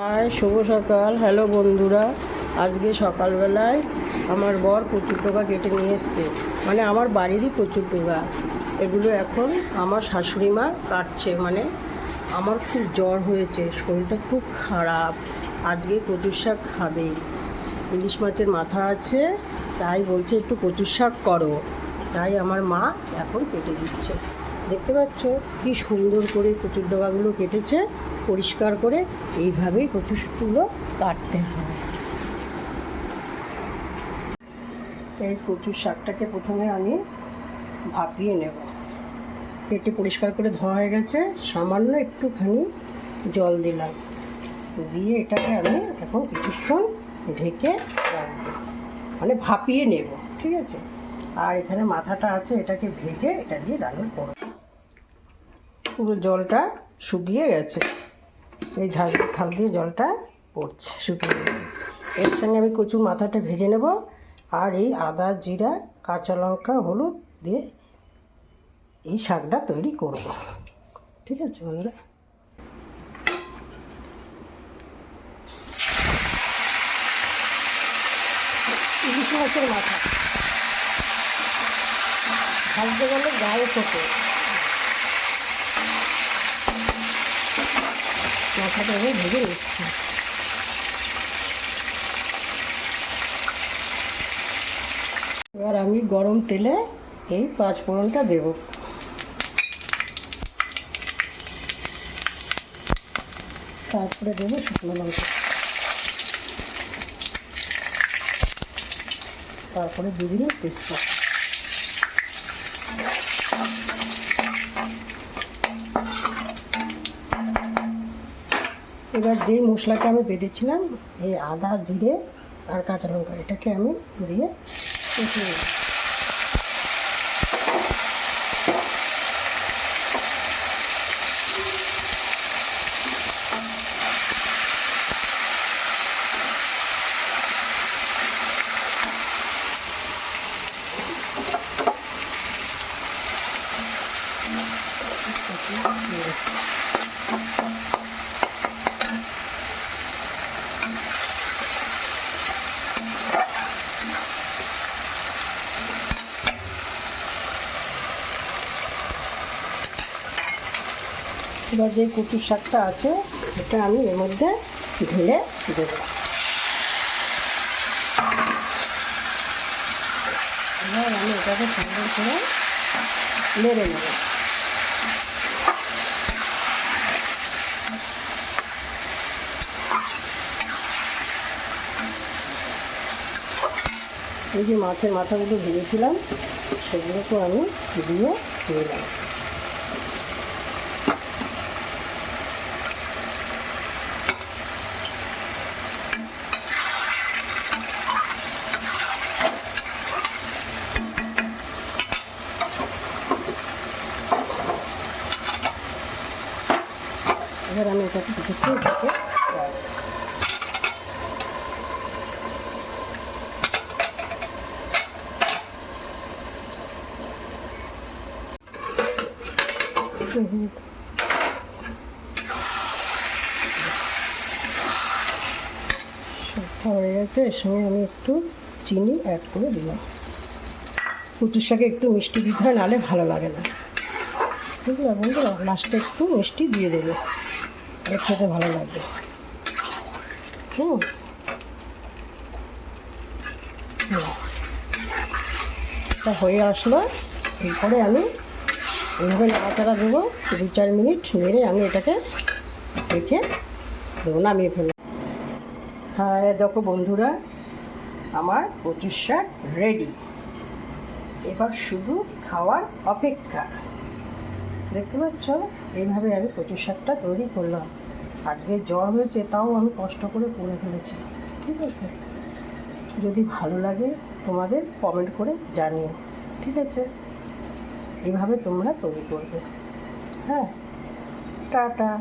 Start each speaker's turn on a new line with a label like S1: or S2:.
S1: High, শুভ সকাল। Hello বন্ধুরা, আজকে সকালবেলায় আমার বর কচুর টোকা কেটে নিয়ে এসছে। মানে আমার বাড়িরই কচুর টোকা এগুলো এখন আমার শাশুড়ি মা কাটছে। মানে আমার খুব জ্বর হয়েছে, শরীরটা খুব খারাপ। আজকে কচুর শাক খাবে। ইলিশ মাছের মাথা আছে, তাই বলছে একটু কচুর শাক করো। তাই আমার মা এখন কেটে দিচ্ছে। দেখতে পাচ্ছ, কি সুন্দর করে কচুর ডোকাগুলো কেটেছে। পরিষ্কার করে এইভাবেই কচুগুলো কাটতে হয়। এই কচুর শাকটাকে প্রথমে আমি ভাপিয়ে নেব। কেটে পরিষ্কার করে ধোয়া হয়ে গেছে, সামান্য একটুখানি জল দিলাম। দিয়ে এটাকে আমি এখন কিছুক্ষণ ঢেকে রাখব। মানে ভাপিয়ে নেব, ঠিক আছে? আর এখানে মাথাটা আছে, এটাকে ভেজে এটা দিয়ে রান্না করব। পুরো জলটা শুকিয়ে গেছে। এই ঝাল, থাল দিয়ে জলটা পড়ছে, শুকিয়ে এর সঙ্গে আমি কচুর মাথাটা ভেজে নেব, আর এই আদা, জিরা, কাঁচা লঙ্কা, হলুদ দিয়ে এই শাকটা তৈরি করব। ঠিক আছে বন্ধুরা? মাছের মাথা। ভাজতে গেলে গায়ে ফোটে মাথাটা আমি ভেজে এবার আমি গরম তেলে এই পাঁচ ফোড়নটা দেব। তারপরে দেবো শুকনো লঙ্কা। তারপরে দিয়ে তেজপাতা এবার যেই মশলাটা আমি বেটেছিলাম, এই আদা, জিরে আর কাঁচা লঙ্কা, এটাকে আমি দিয়ে কষিয়ে নেব এবার যে কচুর শাকটা আছে, এটা আমি এর মধ্যে ঢেলে দেবো। এবার আমি এটাকে সুন্দর করে নেড়ে নেব। এই যে মাছের মাথাগুলো ভেজেছিলাম সেগুলোকে আমি দিয়ে নিলাম। এবার আমি এটাকে ঢেকে। সবটা হয়ে গেছে, এর সঙ্গে আমি একটু চিনি অ্যাড করে দিলাম। কচুর শাকে একটু মিষ্টি দিতে হয়, নাহলে ভালো লাগে না। বুঝলে বন্ধুরা? লাস্টে একটু মিষ্টি দিয়ে দেবে। এটা খেতে ভালো লাগবে। হুম। হয়ে আসলো এরপরে আমি এইভাবে নাড়াচাড়া দেবো। দু চার মিনিট নেড়ে আমি এটাকে রেখে দেবো, নামিয়ে ফেলব। হ্যাঁ দেখো বন্ধুরা, আমার কচুর শাক রেডি এবার শুধু খাওয়ার অপেক্ষা। দেখতে পাচ্ছ? এইভাবে আমি কচুর শাকটা তৈরি করলাম। আজকে জ্বর হয়েছে, তাও আমি কষ্ট করে করে ফেলেছি। ঠিক আছে? যদি ভালো লাগে তোমাদের কমেন্ট করে জানিও। ঠিক আছে? এইভাবে তোমরা তৈরি করবে। হ্যাঁ? টাটা।